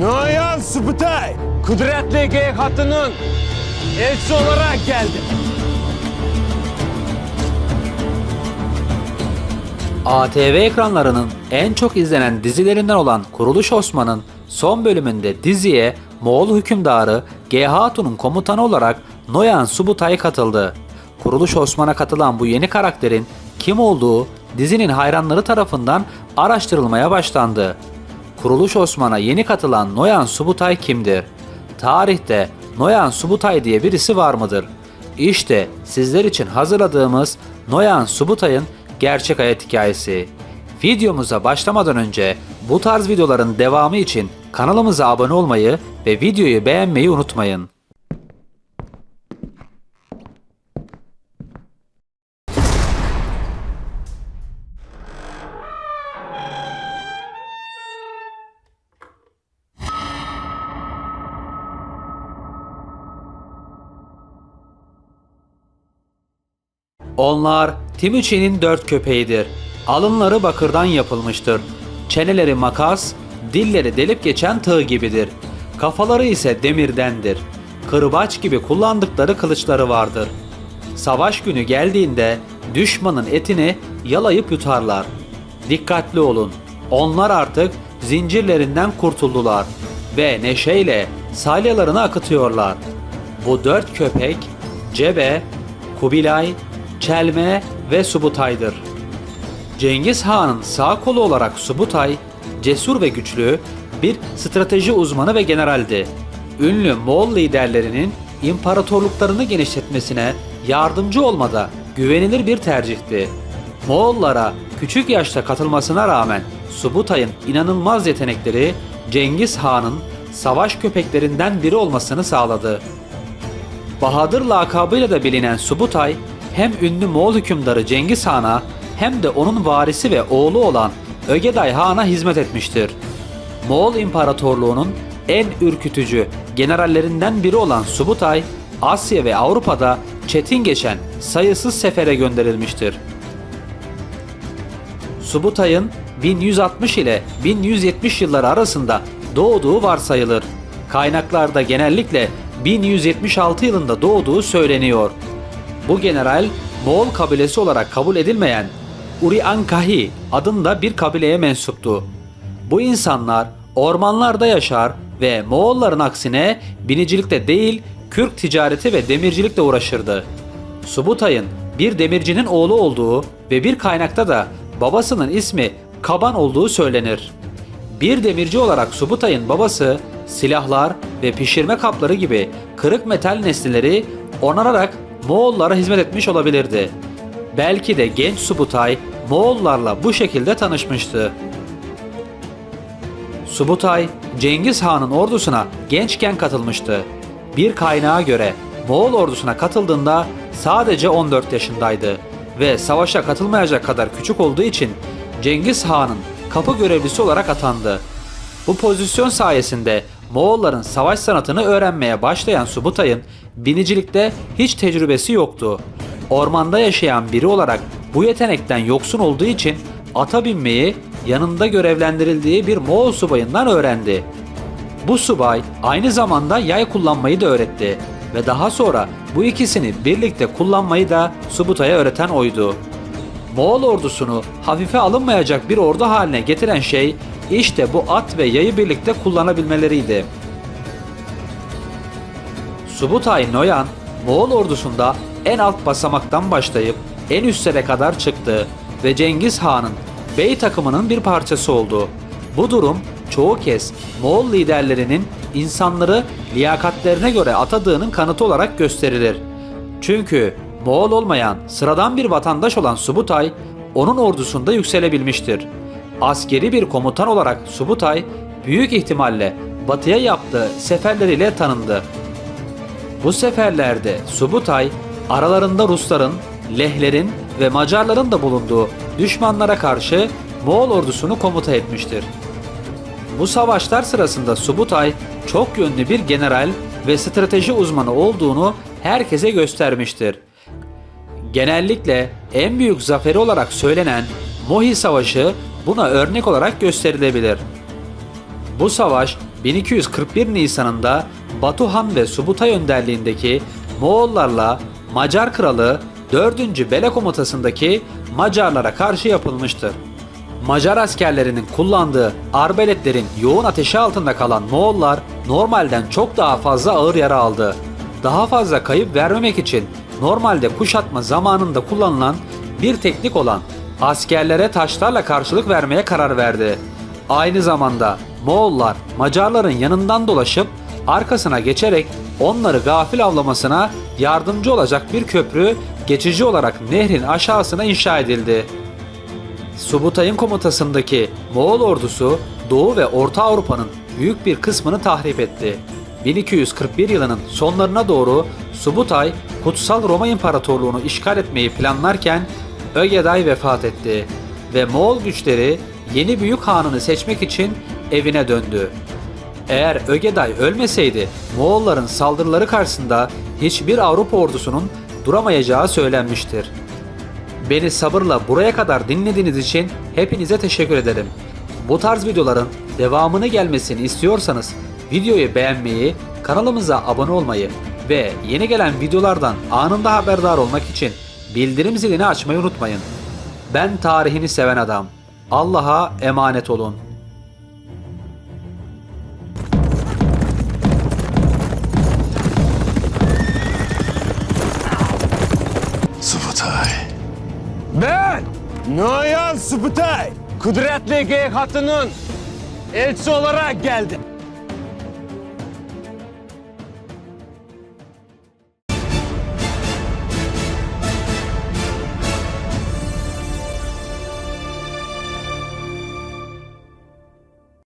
Noyan Subutay, kudretli geyik hattının elçisi olarak geldim. ATV ekranlarının en çok izlenen dizilerinden olan Kuruluş Osman'ın son bölümünde diziye Moğol hükümdarı G. Hatun'un komutanı olarak Noyan Subutay katıldı. Kuruluş Osman'a katılan bu yeni karakterin kim olduğu dizinin hayranları tarafından araştırılmaya başlandı. Kuruluş Osman'a yeni katılan Noyan Subutay kimdir? Tarihte Noyan Subutay diye birisi var mıdır? İşte sizler için hazırladığımız Noyan Subutay'ın gerçek hayat hikayesi. Videomuza başlamadan önce bu tarz videoların devamı için kanalımıza abone olmayı ve videoyu beğenmeyi unutmayın. Onlar Timuçin'in dört köpeğidir. Alınları bakırdan yapılmıştır. Çeneleri makas, dilleri delip geçen tığ gibidir. Kafaları ise demirdendir. Kırbaç gibi kullandıkları kılıçları vardır. Savaş günü geldiğinde düşmanın etini yalayıp yutarlar. Dikkatli olun. Onlar artık zincirlerinden kurtuldular ve neşeyle salyalarını akıtıyorlar. Bu dört köpek Cebe, Kubilay, Çelme ve Subutay'dır. Cengiz Han'ın sağ kolu olarak Subutay, cesur ve güçlü bir strateji uzmanı ve generaldi. Ünlü Moğol liderlerinin imparatorluklarını genişletmesine yardımcı olmada güvenilir bir tercihti. Moğollara küçük yaşta katılmasına rağmen Subutay'ın inanılmaz yetenekleri Cengiz Han'ın savaş köpeklerinden biri olmasını sağladı. Bahadır lakabıyla da bilinen Subutay hem ünlü Moğol hükümdarı Cengiz Han'a hem de onun varisi ve oğlu olan Ögeday Han'a hizmet etmiştir. Moğol İmparatorluğu'nun en ürkütücü generallerinden biri olan Subutay, Asya ve Avrupa'da çetin geçen sayısız sefere gönderilmiştir. Subutay'ın 1160 ile 1170 yılları arasında doğduğu varsayılır. Kaynaklarda genellikle 1176 yılında doğduğu söyleniyor. Bu general Moğol kabilesi olarak kabul edilmeyen Uriankahi adında bir kabileye mensuptu. Bu insanlar ormanlarda yaşar ve Moğolların aksine binicilikte değil kürk ticareti ve demircilikle uğraşırdı. Subutay'ın bir demircinin oğlu olduğu ve bir kaynakta da babasının ismi Kaban olduğu söylenir. Bir demirci olarak Subutay'ın babası silahlar ve pişirme kapları gibi kırık metal nesneleri onararak Moğollara hizmet etmiş olabilirdi. Belki de genç Subutay Moğollarla bu şekilde tanışmıştı. Subutay, Cengiz Han'ın ordusuna gençken katılmıştı. Bir kaynağa göre Moğol ordusuna katıldığında sadece 14 yaşındaydı ve savaşa katılmayacak kadar küçük olduğu için Cengiz Han'ın kapı görevlisi olarak atandı. Bu pozisyon sayesinde Moğolların savaş sanatını öğrenmeye başlayan Subutay'ın binicilikte hiç tecrübesi yoktu. Ormanda yaşayan biri olarak bu yetenekten yoksun olduğu için ata binmeyi yanında görevlendirildiği bir Moğol subayından öğrendi. Bu subay aynı zamanda yay kullanmayı da öğretti ve daha sonra bu ikisini birlikte kullanmayı da Subutay'a öğreten oydu. Moğol ordusunu hafife alınmayacak bir ordu haline getiren şey işte bu at ve yayı birlikte kullanabilmeleriydi. Subutay Noyan, Moğol ordusunda en alt basamaktan başlayıp en üstlere kadar çıktı ve Cengiz Han'ın bey takımının bir parçası oldu. Bu durum çoğu kez Moğol liderlerinin insanları liyakatlerine göre atadığının kanıtı olarak gösterilir. Çünkü Moğol olmayan sıradan bir vatandaş olan Subutay onun ordusunda yükselebilmiştir. Askeri bir komutan olarak Subutay büyük ihtimalle batıya yaptığı seferleriyle tanındı. Bu seferlerde Subutay aralarında Rusların, Lehlerin ve Macarların da bulunduğu düşmanlara karşı Moğol ordusunu komuta etmiştir. Bu savaşlar sırasında Subutay çok yönlü bir general ve strateji uzmanı olduğunu herkese göstermiştir. Genellikle en büyük zaferi olarak söylenen Mohi Savaşı buna örnek olarak gösterilebilir. Bu savaş 1241 Nisan'ında Batuhan ve Subutay önderliğindeki Moğollarla Macar kralı 4. Bele komutasındaki Macarlara karşı yapılmıştır. Macar askerlerinin kullandığı arbeletlerin yoğun ateşi altında kalan Moğollar normalden çok daha fazla ağır yara aldı. Daha fazla kayıp vermemek için normalde kuşatma zamanında kullanılan bir teknik olan askerlere taşlarla karşılık vermeye karar verdi. Aynı zamanda Moğollar Macarların yanından dolaşıp arkasına geçerek onları gafil avlamasına yardımcı olacak bir köprü geçici olarak nehrin aşağısına inşa edildi. Subutay'ın komutasındaki Moğol ordusu Doğu ve Orta Avrupa'nın büyük bir kısmını tahrip etti. 1241 yılının sonlarına doğru Subutay, Kutsal Roma İmparatorluğunu işgal etmeyi planlarken Ögeday vefat etti ve Moğol güçleri yeni büyük hanını seçmek için evine döndü. Eğer Ögeday ölmeseydi Moğolların saldırıları karşısında hiçbir Avrupa ordusunun duramayacağı söylenmiştir. Beni sabırla buraya kadar dinlediğiniz için hepinize teşekkür ederim. Bu tarz videoların devamını gelmesini istiyorsanız videoyu beğenmeyi, kanalımıza abone olmayı ve yeni gelen videolardan anında haberdar olmak için bildirim zilini açmayı unutmayın. Ben tarihini seven adam. Allah'a emanet olun. Subutay. Ben Noyan Sıpıtay, kudretli geyik hattının elçisi olarak geldim.